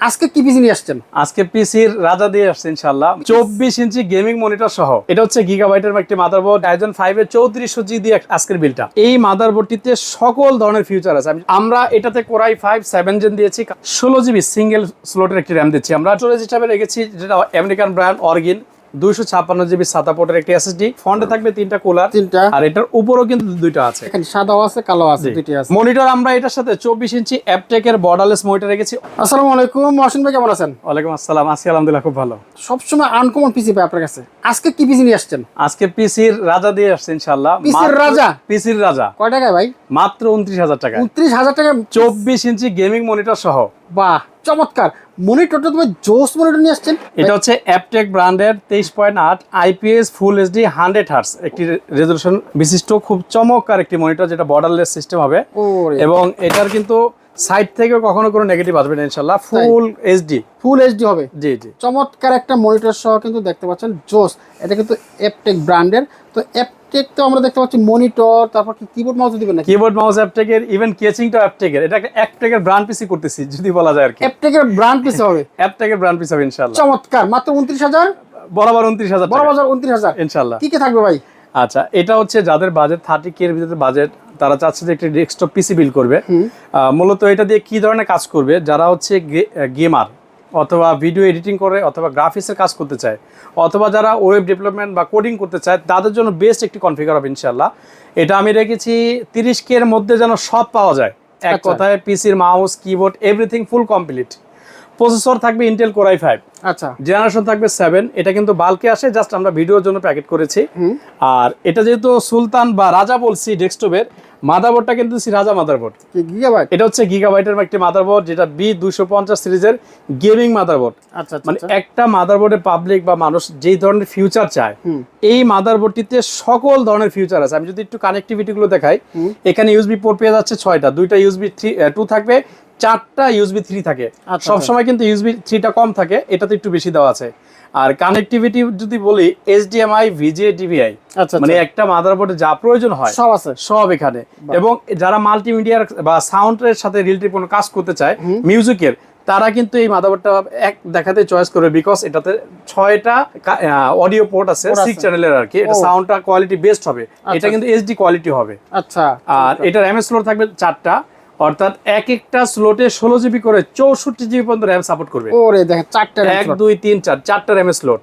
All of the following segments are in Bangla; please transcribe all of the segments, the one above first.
আজকে কি পিসি নিয়ে আসছেন? আজকে পিসির রাজা দিয়ে আসছে ইনশাল্লাহ চব্বিশ ইঞ্চি গেমিং মনিটর সহ। এটা হচ্ছে গিগাবাইটের একটি মাদারবোর্ড ডাইজন ফাইভ এর চৌত্রিশশো জি দিয়ে আজকের বিলটা এই মাদারবোর্ডটিতে সকল ধরনের ফিউচার আছে। আমরা এটাতে কোরাই ফাইভ সেভেন জেন দিয়েছি। ষোলো জিবি সিঙ্গেল স্লোটের একটি র্যাম দিচ্ছি আমরা। স্টোরেজ হিসাবে রেখেছি, যেটা আমেরিকান ব্র্যান্ড অর্গিন দুইশো ছাপ্পান্ন জিবি সাতা পোর্টের একটি এসএসডি ফ্রন্টে থাকবে তিনটা কুলার তিনটা। আর এটার উপরও কিন্তু দুইটা আছে। এখানে সাদাও আছে কালো আছে দুইটি আছে। মনিটর আমরা এটার সাথে চব্বিশ ইঞ্চি অ্যাপটেকের বর্ডারলেস মনিটর রেখেছি। আসসালামু আলাইকুম মহসিন ভাই কেমন আছেন? ওয়ালাইকুম আসসালাম। আজকে আলহামদুলিল্লাহ খুব ভালো। সবসময় আনকমন পিসি পাই আপনার কাছে। আজকে কি পিসি নিয়ে আসছেন? আজকে পিসির রাজা দিয়ে আসছে ইনশাল্লাহ পিসির রাজা? পিসির রাজা। কয় টাকায় ভাই? মাত্র উনত্রিশ হাজার টাকা উনত্রিশ হাজার টাকা চব্বিশ ইঞ্চি গেমিং মনিটর সহ। বাহ চমৎকার। মনিটরটা তুমি জোস মনিটর নিয়ে আসছেন। এটা হচ্ছে অ্যাপটেক ব্র্যান্ডের তেইশ পয়েন্ট আট IPS full HD hundred hertz একটি রেজলিউশন বিশিষ্ট খুব চমৎকার একটি মনিটর যেটা বর্ডারলেস সিস্টেম হবে। এবং এটার কিন্তু সাইড থেকে কখনো কোনো নেগেটিভ আসবে না ইনশাল্লাহ ফুল এইচডি ফুল এইচডি হবে। জি জি। চমৎকার একটা মনিটর সহ কিন্তু দেখতে পাচ্ছেন জোস। এটা কিন্তু অ্যাপটেক ব্র্যান্ডের তো অ্যাপটেক তো আমরা দেখতে পাচ্ছি মনিটর তারপর কিবোর্ড মাউস দিবেন নাকি? কিবোর্ড মাউস অ্যাপটেকের ইভেন কেচিংটা অ্যাপটেকের এটা একটা অ্যাপটেকের ব্র্যান্ড পিসি করতেছি যদি বলা যায় আর কি। অ্যাপটেকের ব্র্যান্ড পিস হবে। অ্যাপটেকের ব্র্যান্ড পিস হবে ইনশাল্লাহ চমৎকার। মাত্র উনত্রিশ হাজার? বরাবর উনত্রিশ হাজার বড় বাজার উনত্রিশ হাজার। ইনশাল্লাহ কি কি থাকবে ভাই? আচ্ছা এটা হচ্ছে যাদের বাজেট থার্টি কে এর ভিতরে বাজেট তারা চাচ্ছে যে একটি ডেস্কটপ পিসি বিল করবে। মূলত এটা দিয়ে কি ধরনের কাজ করবে? যারা হচ্ছে গেমার অথবা ভিডিও এডিটিং করে অথবা গ্রাফিক্সের কাজ করতে চায় অথবা যারা ওয়েব ডেভেলপমেন্ট বা কোডিং করতে চায় তাদের জন্য বেস্ট একটি কনফিগার হবে ইনশাল্লাহ এটা আমি রেখেছি তিরিশ কে এর মধ্যে যেন সব পাওয়া যায়। এক আচ্ছা। কথায় পিসির mouse keyboard everything full complete processor থাকবে ইন্টেল কোরাই ফাইভ আচ্ছা। জেনারেশন থাকবে সেভেন এটা কিন্তু বাল্কে আসে জাস্ট আমরা ভিডিওর জন্য প্যাকেট করেছি। আর এটা যেহেতু সুলতান বা রাজা বলছি ডেস্কটপের মাদারবোর্ডটা কিন্তু দিচ্ছি রাজা মাদারবোর্ড গিগাবাইট এটা হচ্ছে গিগাবাইটের একটি মাদারবোর্ড যেটা বি দুশো পঞ্চাশ সিরিজের গেমিং মাদারবোর্ড আচ্ছা আচ্ছা মানে আচ্ছা। একটা মাদারবোর্ডে পাবলিক বা মানুষ যেই ধরনের ফিউচার চায়। এই মাদারবোর্ডটিতে সকল ধরনের ফিউচার আছে। আমি যদি একটু কানেক্টিভিটি গুলো দেখাই এখানে ইউএসবি পোর্ট পেয়ে যাচ্ছে ছয়টা দুইটা ইউএসবি থ্রি টু থাকবে চারটা ইউএসবি থ্রি থাকে। আচ্ছা, সবসময় কিন্তু ইউএসবি থ্রিটা কম থাকে এটাতে একটু বেশি দেওয়া আছে। আর কানেক্টিভিটি যদি বলি এইচডিএমআই ভিজিএ ডিভিআই আচ্ছা মানে একটা মাদারবোর্ডে যা প্রয়োজন হয় সব আছে। সব এখানে। এবং যারা মাল্টিমিডিয়ার বা সাউন্ডের সাথে রিলেটিভ কোনো কাজ করতে চায় মিউজিকের তারা কিন্তু এই মাদারবোর্ডটা এক দেখাতে চয়েস করবে বিকজ এটাতে ছয়টা অডিও পোর্ট আছে সিক্স চ্যানেলের আর কি। এটা সাউন্ডটা কোয়ালিটি বেস্ট হবে। এটা কিন্তু এইচডি কোয়ালিটি হবে। আচ্ছা আর এটার র্যামের স্লোট থাকবে চারটা। অর্থাৎ এক একটা স্লোটে ষোলো জিবি করে চৌষট্টি জিবি পর্যন্ত র্যাম সাপোর্ট করবে। ওরে দেখেন চারটা এক দুই তিন চার চারটা র্যামের স্লোট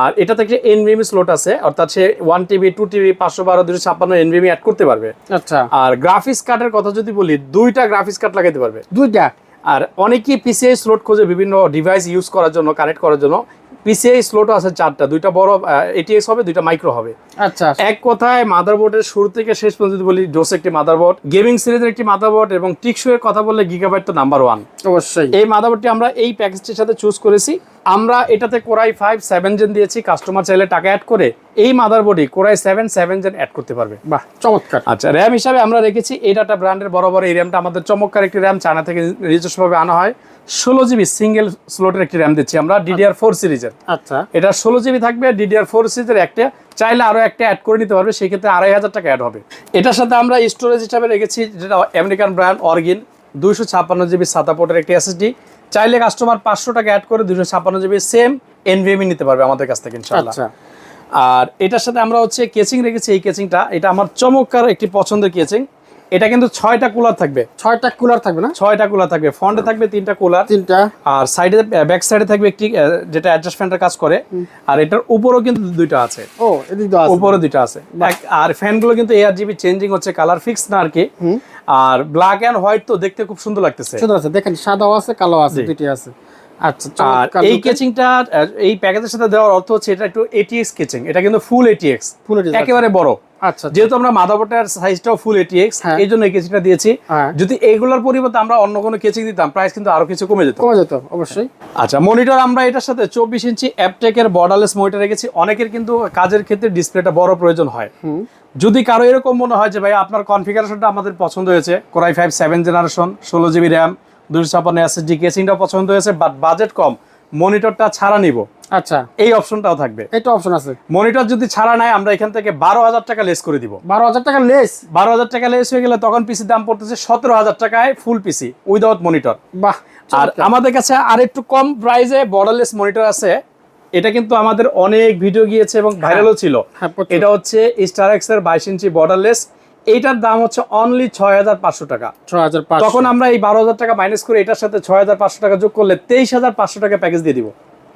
আর এটা থেকে এনভিএমি স্লোট আছে অর্থাৎ সে ওয়ান টিবি টু টিবি পাঁচশো বারো দুশো ছাপ্পান্ন এনভিএমি অ্যাড করতে পারবে। আচ্ছা। আর গ্রাফিক্স কার্ডের কথা যদি বলি দুইটা গ্রাফিক্স কার্ড লাগাইতে পারবে। দুইটা? আর অনেকেই পিসিআই স্লোট খোঁজে বিভিন্ন ডিভাইস ইউজ করার জন্য কানেক্ট করার জন্য। পিসিআই স্লোটও আছে চারটা দুইটা বড় এটিএস হবে দুইটা মাইক্রো হবে। আচ্ছা এক কথায় মাদারবোর্ডের শুরু থেকে শেষ পর্যন্ত যদি বলি ডোস একটি মাদারবোর্ড গেমিং সিরিজের একটি মাদারবোর্ড এবং টিকশো এর কথা বললে গিগাবাইট তো নাম্বার ওয়ান অবশ্যই। এই মাদারবোর্ডটি আমরা এই প্যাকেজটির সাথে চুজ করেছি। আমরা এটাতে core i five seven gen দিয়েছি। কাস্টমার চাইলে টাকা অ্যাড করে এই মাদারবোর্ডে core i seven seven gen add করতে পারবে। বাহ চমৎকার। আচ্ছা র্যাম হিসাবে আমরা রেখেছি। এই ডাটা ব্র্যান্ডের বরাবর এই র্যামটা আমাদের চমৎকার একটি র্যাম চায়না থেকে নিজস্বভাবে আনা হয়। ষোলো জিবি সিঙ্গেল স্লোটের একটি র্যাম দিচ্ছি আমরা ডিডিআর ফোর সিরিজের আচ্ছা। এটা ষোলো জিবি থাকবে ডিডিআর ফোর সিরিজের একটা। চাইলে আরও একটা অ্যাড করে নিতে পারবে সেই ক্ষেত্রে আড়াই হাজার টাকা অ্যাড হবে। এটার সাথে আমরা স্টোরেজ হিসাবে রেখেছি যেটা আমেরিকান ব্র্যান্ড অর্গিন দুইশো ছাপ্পান্ন জিবি সাতা পোর্টের একটি এসএসডি চাইলে কাস্টমার পাঁচশো টাকা অ্যাড করে দুশো ছাপ্পান্ন জিবি সেম এনভিএমই নিতে পারবে আমাদের কাছ থেকে ইনশাআল্লাহ। আচ্ছা। আর এটার সাথে আমরা হচ্ছে কেচিং রেখেছি এই কেচিংটা এটা আমার চমৎকার একটি পছন্দের কেচিং এটা কিন্তু ছয়টা কুলার থাকবে। ছয়টা কুলার থাকবে না? ছয়টা কুলার থাকবে। ফ্রন্টে থাকবে তিনটা কুলার তিনটা। আর সাইডে ব্যাক সাইডে থাকবে একটি যেটা অ্যাডজাস্টমেন্টের কাজ করে। আর এটার উপরেও কিন্তু দুইটা আছে। ও এদিক তো আছে। উপরে দুইটা আছে। আর ফ্যানগুলো কিন্তু এআর জিবি চেঞ্জিং হচ্ছে কালার ফিক্স না আর কি আর ব্ল্যাক এন্ড হোয়াইট তো দেখতে খুব সুন্দর লাগতেছে। সুন্দর আছে। দেখেন সাদাও আছে কালো আছে। দুইটি আছে। আচ্ছা আর এই। কেচিংটা এই প্যাকেজের সাথে দেওয়ার অর্থ হচ্ছে এটা একটু এটিএক্স কেচিং এটা কিন্তু ফুল এটিএক্স Full একেবারে বড়। আচ্ছা যেহেতু আমরা মাদারবোর্ডের সাইজটাও ফুল এটিএক্স হ্যাঁ। এই জন্য এই কেচিংটা দিয়েছি। হ্যাঁ। যদি এইগুলোর পরিবর্তে আমরা অন্য কোনো কেচিং দিতাম প্রাইস কিন্তু আরও কিছু কমে যেত। কমে যেত অবশ্যই। আচ্ছা মনিটর আমরা এটার সাথে চব্বিশ ইঞ্চি অ্যাপটেকের বর্ডারলেস মনিটর রেখেছি। অনেকের কিন্তু কাজের ক্ষেত্রে ডিসপ্লেটা বড় প্রয়োজন হয়। যদি কারও এরকম মনে হয় যে ভাই আপনার কনফিগারেশনটা আমাদের পছন্দ হয়েছে core i five seven generation ষোলো জিবি র্যাম দুশো ছাপান্ন এসএসডি কেসিংটা পছন্দ হয়েছে বাট বাজেট কম মনিটরটা ছাড়া নিব। আচ্ছা। এই অপশনটাও থাকবে। এটা অপশন আছে। মনিটর যদি ছাড়া নেয় আমরা এখান থেকে বারো হাজার টাকা লেস করে দিব। বারো হাজার টাকা লেস বারো হাজার টাকা লেস হয়ে গেলে তখন পিসির দাম পড়তেছে সতেরো হাজার টাকায় ফুল পিসি উইদাউট মনিটর বাহ আর আমাদের কাছে আরেকটু কম প্রাইসে বর্ডারলেস মনিটর আছে। এটা কিন্তু আমাদের অনেক ভিডিও গিয়েছে এবং ভাইরালও ছিল। হ্যাঁ, এটা হচ্ছে স্টার এক্সের বাইশ ইঞ্চি বর্ডারলেস এইটার দাম হচ্ছে অনলি ছয় হাজার পাঁচশো টাকা। ছয় হাজার পাঁচশো। তখন আমরা এই বারো হাজার টাকা মাইনাস করে এটার সাথে ছয় হাজার পাঁচশো টাকা যোগ করলে তেইশ হাজার পাঁচশো টাকা প্যাকেজ দিয়ে দিব।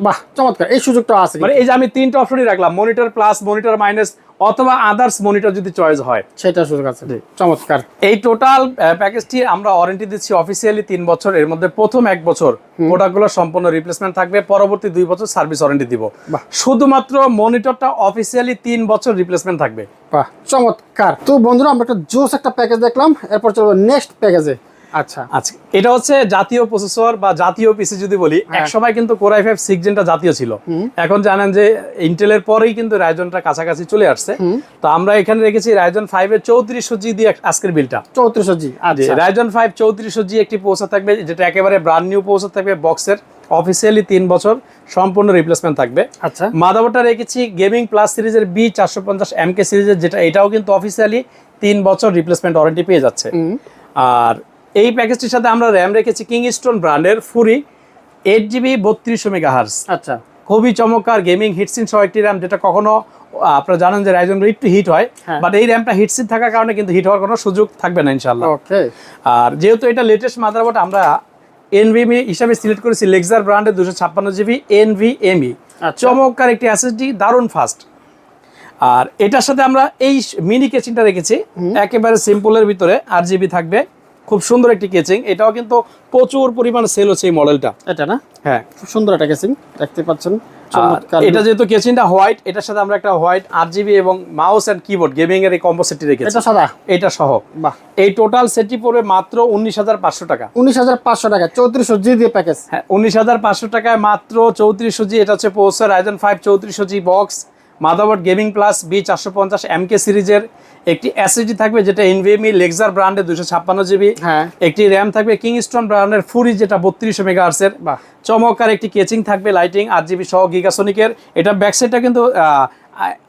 বাহ চমৎকার। এই সুযোগটা আছে মানে এই যে আমি তিনটা অপশনই রাখলাম মনিটর প্লাস মনিটর মাইনাস অথবা আদার্স মনিটর যদি চয়েস হয়। সেটা সুযোগ আছে। চমৎকার। এই টোটাল প্যাকেজটি আমরা ওয়ারেন্টি দিচ্ছি অফিসিয়ালি তিন বছর এর মধ্যে প্রথম এক বছর প্রোডাক্টগুলো সম্পূর্ণ রিপ্লেসমেন্ট থাকবে পরবর্তী দুই বছর সার্ভিস ওয়ারেন্টি দিব। শুধুমাত্র মনিটরটা অফিসিয়ালি তিন বছর রিপ্লেসমেন্ট থাকবে। বাহ চমৎকার। তো বন্ধুরা আমরা একটা জোস একটা প্যাকেজ দেখলাম এরপর চলবো নেক্সট প্যাকেজে আচ্ছা। আচ্ছা এটা হচ্ছে জাতীয় প্রসেসর বা জাতীয় পিসি যদি বলি এক সময় কিন্তু কোরাই ফাইভ সিক্স জেনটা জাতীয় ছিল। এখন জানেন যে ইন্টেলের পরেই কিন্তু রাইজনটা কাছাকাছি চলে আসছে। তো আমরা এখানে রেখেছি রাইজন ফাইভ এর চৌত্রিশশো জি দিয়ে আজকের বিলটা। চৌত্রিশশো জি আচ্ছা। রাইজন ফাইভ চৌত্রিশশো জি একটি পৌঁছা থাকবে যেটা একেবারে ব্রান্ড নিউ পৌঁছা থাকবে বক্সের অফিসিয়ালি তিন বছর সম্পূর্ণ রিপ্লেসমেন্ট থাকবে। আচ্ছা। মাদাবোর্ডটা রেখেছি গেমিং প্লাস সিরিজের বি চারশো পঞ্চাশ এম কে সিরিজের যেটা এটাও কিন্তু অফিসিয়ালি তিন বছর রিপ্লেসমেন্ট ওয়ারেন্টি পেয়ে যাচ্ছে। আর এই প্যাকেজটির সাথে আমরা র্যাম রেখেছি কিংস্টোন ব্র্যান্ডের ফুরি এইট জিবি বত্রিশশো মেগা হার্স আচ্ছা। খুবই চমৎকার গেমিং হিটসিন সহ একটি র্যাম যেটা কখনো আপনারা জানেন যে রাইজন একটু হিট হয় হ্যাঁ। বাট এই র্যামটা হিটসিন থাকার কারণে কিন্তু হিট হওয়ার কোনো সুযোগ থাকবে না ইনশাল্লাহ ওকে আর যেহেতু এটা লেটেস্ট মাদারবোর্ড আমরা এনভিএমই হিসাবে সিলেক্ট করেছি লেক্সার ব্র্যান্ডের দুশো ছাপ্পান্ন জিবি এনভিএমই আচ্ছা। চমৎকার একটি এসএসডি দারুণ ফাস্ট আর এটার সাথে আমরা এই মিনি কেচিংটা রেখেছি। একেবারে সিম্পলের ভিতরে আর জিবি থাকবে। খুব সুন্দর একটি কেচিং এটাও কিন্তু প্রচুর পরিমাণ সেল হচ্ছে এই মডেলটা এটা না? হ্যাঁ। খুব সুন্দর একটা কেচিং দেখতে পাচ্ছেন। আর এটা যেহেতু কেচিংটা হোয়াইট এটার সাথে আমরা একটা হোয়াইট আট জিবি এবং মাউস এন্ড কিবোর্ড গেমিং এর এই কম্বো সেটটি রেখেছি। এটা সাদা? এটা সহ। বাহ। এই টোটাল সেটটি পড়বে মাত্র উনিশ হাজার পাঁচশো টাকা। উনিশ হাজার পাঁচশো টাকা চৌত্রিশশো জি দিয়ে প্যাকেজ হ্যাঁ উনিশ হাজার পাঁচশো টাকায় মাত্র চৌত্রিশশো জি। এটা হচ্ছে পোস্টার রাইজন ফাইভ চৌত্রিশশো G box motherboard gaming plus B চারশো পঞ্চাশ এম কে সিরিজের একটি এসএসডি থাকবে যেটা এনভিএমই লেক্সার ব্র্যান্ডের দুশো ছাপ্পান্ন জিবি হ্যাঁ। একটি র্যাম থাকবে কিংস্টোন ব্র্যান্ডের ফুরি যেটা বত্রিশশো মেগা আর্সের বাহ। চমৎকার একটি কেচিং থাকবে লাইটিং আট জিবি সহ গিগাসনিকের এটা ব্যাক সাইডটা কিন্তু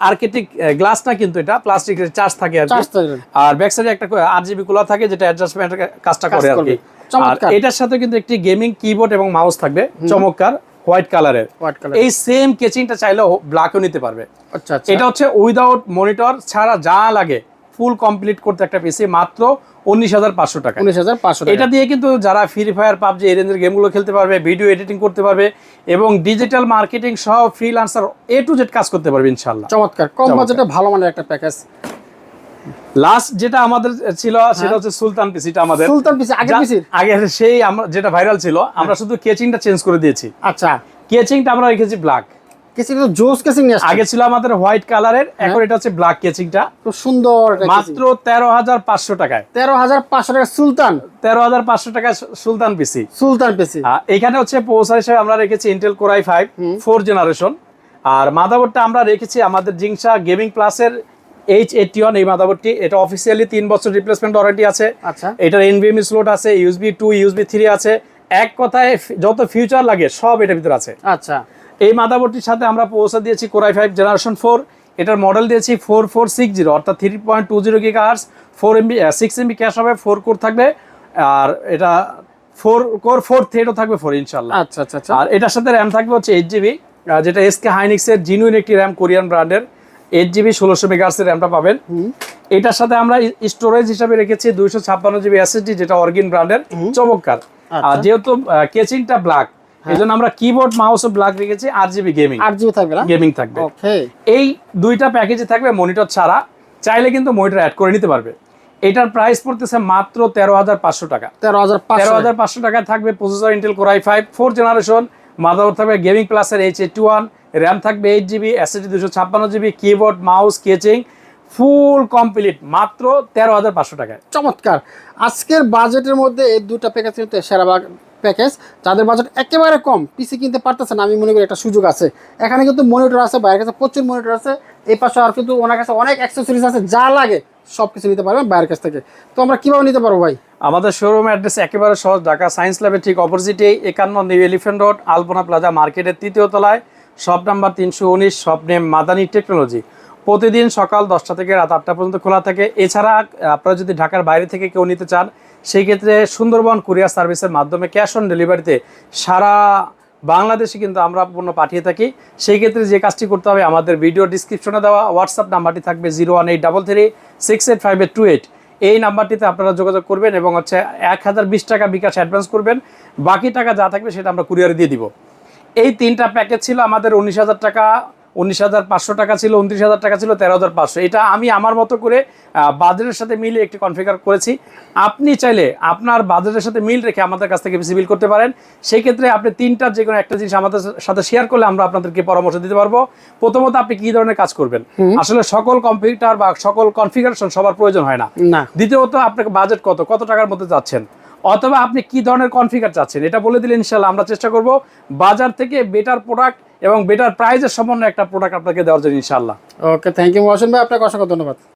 আর্কেটিক গ্লাস না কিন্তু এটা প্লাস্টিকের চার্জ থাকে আর আর ব্যাক সাইডে একটা আট জিবি কুলার থাকে যেটা অ্যাডজাস্টমেন্টের কাজটা করে আর কি। এটার সাথে কিন্তু একটি গেমিং কিবোর্ড এবং মাউস থাকবে। চমৎকার। হোয়াইট কালারের। এই সেম কেচিংটা চাইলেও ব্ল্যাকও নিতে পারবে। আচ্ছা আচ্ছা। এটা হচ্ছে উইদাউট মনিটর ছাড়া যা লাগে ফুল কমপ্লিট করতে একটা পিসি মাত্র উনিশ হাজার পাঁচশো টাকা উনিশ হাজার পাঁচশো এটা দিয়ে কিন্তু যারা ফ্রি ফায়ার পাবজি এই রেঞ্জের গেমগুলো খেলতে পারবে ভিডিও এডিটিং করতে পারবে এবং ডিজিটাল মার্কেটিং সহ ফ্রিলান্সার এ টু জেড কাজ করতে পারবে ইনশাল্লাহ চমৎকার। কম বাজেটে ভালো মানের একটা প্যাকেজ লাস্ট যেটা আমাদের ছিল সেটা হচ্ছে সুলতান পিসিটা আমাদের। সুলতান পিসি আগে যা- পিসির আগে সেই আমরা যেটা ভাইরাল ছিল আমরা শুধু কেচিংটা চেঞ্জ করে দিয়েছি। আচ্ছা। কেচিংটা আমরা রেখেছি ব্ল্যাক তো জোস আগে ছিল আমাদের হোয়াইট কালারের এখন এটা হচ্ছে ব্ল্যাক কেচিংটা খুব সুন্দর মাত্র তেরো হাজার পাঁচশো টাকায়। তেরো হাজার পাঁচশো টাকা সুলতান। তেরো হাজার পাঁচশো টাকায় সুলতান পিসি সুলতান পিসি এখানে হচ্ছে পৌঁছার হিসেবে আমরা রেখেছি Intel core i five four generation আর মাদাবোর্ডটা আমরা রেখেছি আমাদের জিংসা গেমিং প্লাসের এইচ এইটটি ওয়ান এই মাদাবোর্ডটি এটা অফিসিয়ালি তিন বছর রিপ্লেসমেন্ট ওয়ারেন্টি আছে। আচ্ছা। এটার এনভিএমই স্লোট আছে ইউএসবি টু ইউএসবি থ্রি আছে। এক কথায় যত ফিউচার লাগে সব এটার ভিতরে আছে। আচ্ছা। এই মাদাবোর্ডটির সাথে আমরা পৌঁছা দিয়েছি core i five generation four এটার মডেল দিয়েছি ফোর ফোর সিক্স জিরো অর্থাৎ three point two zero giga hertz four MB six MB cache হবে ফোর কোর থাকবে। আর এটা ফোর কোর ফোর থ্রেডও থাকবে ফোর ইনশাল্লাহ আচ্ছা আচ্ছা আচ্ছা। আর এটার সাথে র্যাম থাকবে হচ্ছে এইট জিবি যেটা এসকে হাইনিক্সের জিনুইন একটি র্যাম কোরিয়ান ব্র্যান্ডের এইট জিবি ষোলোশো মেগাহার্সের র্যামটা পাবেন। এটার সাথে আমরা স্টোরেজ হিসাবে রেখেছি দুইশো ছাপ্পান্ন জিবি এসএসডি যেটা অর্গিন ব্র্যান্ডের চমৎকার। আচ্ছা। আর যেহেতু কেচিংটা ব্ল্যাক এই জন্য আমরা কিবোর্ড মাউসও ব্ল্যাক রেখেছি আর জিবি গেমিং আট জিবি থাকবে না? গেমিং থাকবে। ওকে এই দুইটা প্যাকেজে থাকবে মনিটর ছাড়া চাইলে কিন্তু মনিটর অ্যাড করে নিতে পারবে। এটার প্রাইস পড়তেছে মাত্র তেরো হাজার পাঁচশো টাকা। তেরো হাজার তেরো হাজার পাঁচশো টাকায় থাকবে processor Intel core i five four generation motherboard থাকবে গেমিং প্লাসের এইচ এইট ওয়ান র্যাম থাকবে এইট জিবি এসএসডি দুশো ছাপ্পান্ন GB keyboard mouse casing full complete মাত্র তেরো হাজার পাঁচশো টাকায়। চমৎকার। আজকের বাজেটের মধ্যে এই দুটা প্যাকেজ কিন্তু সেরা প্যাকেজ যাদের বাজেট একেবারে কম পিসি কিনতে পারতেছে না আমি মনে করি একটা সুযোগ আছে। এখানে কিন্তু মনিটর আছে বাইরের কাছে প্রচুর মনিটর আছে। এই পাশে আর কিন্তু ওনার কাছে অনেক অ্যাক্সেসরিজ আছে যা লাগে সব কিছু নিতে পারবেন বাইরের কাছ থেকে। তো আমরা কীভাবে নিতে পারব ভাই? আমাদের শোরুম অ্যাড্রেস একেবারে সহজ ঢাকা সায়েন্স ল্যাবের ঠিক অপোজিটে একান্ন new elephant road Alpana plaza মার্কেটের তৃতীয় তলায়। শপ নাম্বার তিনশো উনিশ, শপ নেম মাদানি টেকনোলজি। প্রতিদিন সকাল দশটা থেকে রাত আটটা পর্যন্ত খোলা থাকে। এছাড়া আপনারা যদি ঢাকার বাইরে থেকে কেউ নিতে চান সেই ক্ষেত্রে সুন্দরবন কুরিয়ার সার্ভিসের মাধ্যমে ক্যাশ অন ডেলিভারিতে সারা বাংলাদেশে কিন্তু আমরা পণ্য পাঠিয়ে থাকি। সেই ক্ষেত্রে যে কাজটি করতে হবে, আমাদের ভিডিও ডিসক্রিপশনে দেওয়া হোয়াটসঅ্যাপ নাম্বারটি থাকবে zero one eight double three six eight five eight two eight. এই নাম্বারটিতে আপনারা যোগাযোগ করবেন এবং হচ্ছে এক হাজার বিশ টাকা বিকাশ অ্যাডভান্স করবেন। বাকি টাকা যা থাকবে সেটা আমরা কুরিয়ারে দিয়ে দিব। এই তিনটা প্যাকেজ ছিল আমাদের উনিশ হাজার টাকা উনিশ হাজার পাঁচশো টাকা ছিল উনত্রিশ হাজার টাকা ছিল তেরো হাজার পাঁচশো। এটা আমি আমার মতো করে আহ, বাজেটের সাথে মিলে একটি কনফিগার করেছি। আপনি চাইলে আপনার বাজেটের সাথে মিল রেখে আমাদের কাছ থেকে সিভিল করতে পারেন। সেই ক্ষেত্রে আপনি তিনটার যে কোনো একটা জিনিস আমাদের সাথে শেয়ার করলে আমরা আপনাদেরকে পরামর্শ দিতে পারব। প্রথমত আপনি কি ধরনের কাজ করবেন? আসলে সকল কম্পিউটার বা সকল কনফিগারেশন সবার প্রয়োজন হয় না। না। দ্বিতীয়ত আপনার বাজেট কত? কত টাকার মধ্যে যাচ্ছেন? অথবা আপনি কি ধরনের কনফিগার চাচ্ছেন? এটা বলে দিলে ইনশাল্লাহ আমরা চেষ্টা করব বাজার থেকে বেটার প্রোডাক্ট এবং বেটার প্রাইজের সমন্বয় একটা প্রোডাক্ট আপনাকে দেওয়ার জন্য ইনশাল্লাহ ওকে থ্যাংক ইউ মহাসেন ভাই। আপনাকে অসংখ্য ধন্যবাদ।